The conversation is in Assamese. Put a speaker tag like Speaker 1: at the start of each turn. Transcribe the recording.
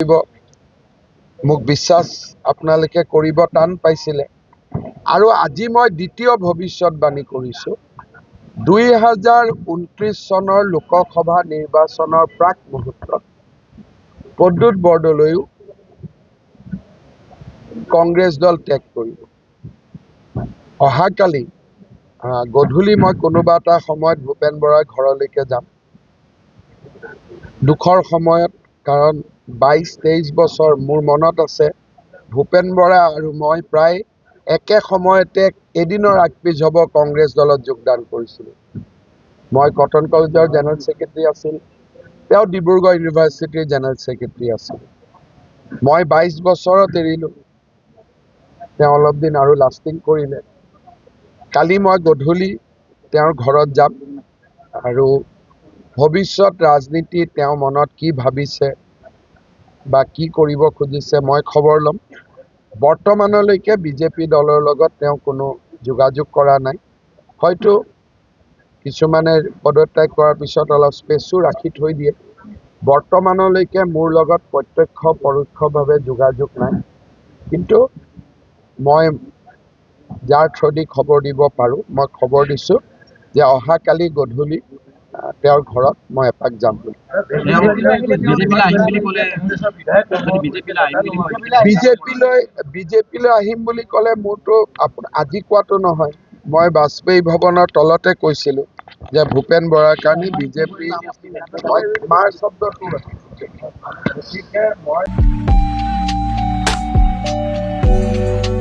Speaker 1: কৰিব। মোক বিশ্বাস আপোনালোকে কৰিব টান পাইছিলে। আৰু আজি মই দ্বিতীয় ভৱিষ্যতবাণী কৰিছোঁ। দুই হাজাৰ ঊনত্ৰিছ চনৰ লোকসভা নিৰ্বাচনৰ প্ৰাক মুহূৰ্তত প্ৰদ্যুৎ বৰদলৈও কংগ্ৰেছ দল ত্যাগ কৰিব। অহাকালি গধূলি মই কোনোবা এটা সময়ত ভূপেন বৰাৰ ঘৰলৈকে যাম। দুখৰ সময়ত কাৰণ বাইছ তেইছ বছৰ মোৰ মনত আছে। ভূপেন বৰা আৰু মই প্ৰায় একে সময়তে এদিনৰ আগপিছ হ'ব কংগ্ৰেছ দলত যোগদান কৰিছিলোঁ। মই কটন কলেজৰ জেনেৰেল ছেক্ৰেটাৰী আছিল। তেওঁ ডিব্ৰুগড় ইউনিভাৰ্চিটিৰ জেনেৰেল ছেক্ৰেটাৰী আছিল। মই বাইছ বছৰত এৰিলোঁ। তেওঁ অলপ দিন আৰু লাষ্টিং কৰিলে। কালি মই গধূলি তেওঁৰ ঘৰত যাম আৰু ভৱিষ্যত ৰাজনীতি তেওঁ মনত কি ভাবিছে বা কি কৰিব খুজিছে মই খবৰ ল'ম। বৰ্তমানলৈকে বিজেপি দলৰ লগত তেওঁ কোনো যোগাযোগ কৰা নাই। হয়তো কিছুমানে পদত্যাগ কৰাৰ পিছত অলপ স্পেচো ৰাখি থৈ দিয়ে। বৰ্তমানলৈকে মোৰ লগত প্ৰত্যক্ষ পৰোক্ষভাৱে যোগাযোগ নাই। কিন্তু মই যাৰ থ্ৰুদি খবৰ দিব পাৰোঁ মই খবৰ দিছোঁ যে অহাকালি গধূলি তেওঁৰ ঘৰত মই এপাক যাম বুলি।
Speaker 2: বিজেপিলৈ বিজেপিলৈ আহিম বুলি
Speaker 1: ক'লে মোৰতো আজি কোৱাটো নহয়। মই বাজপেয়ী ভৱনৰ তলতে কৈছিলোঁ যে ভূপেন বৰাৰ কাৰণে বিজেপি, মই মাৰ শব্দটো।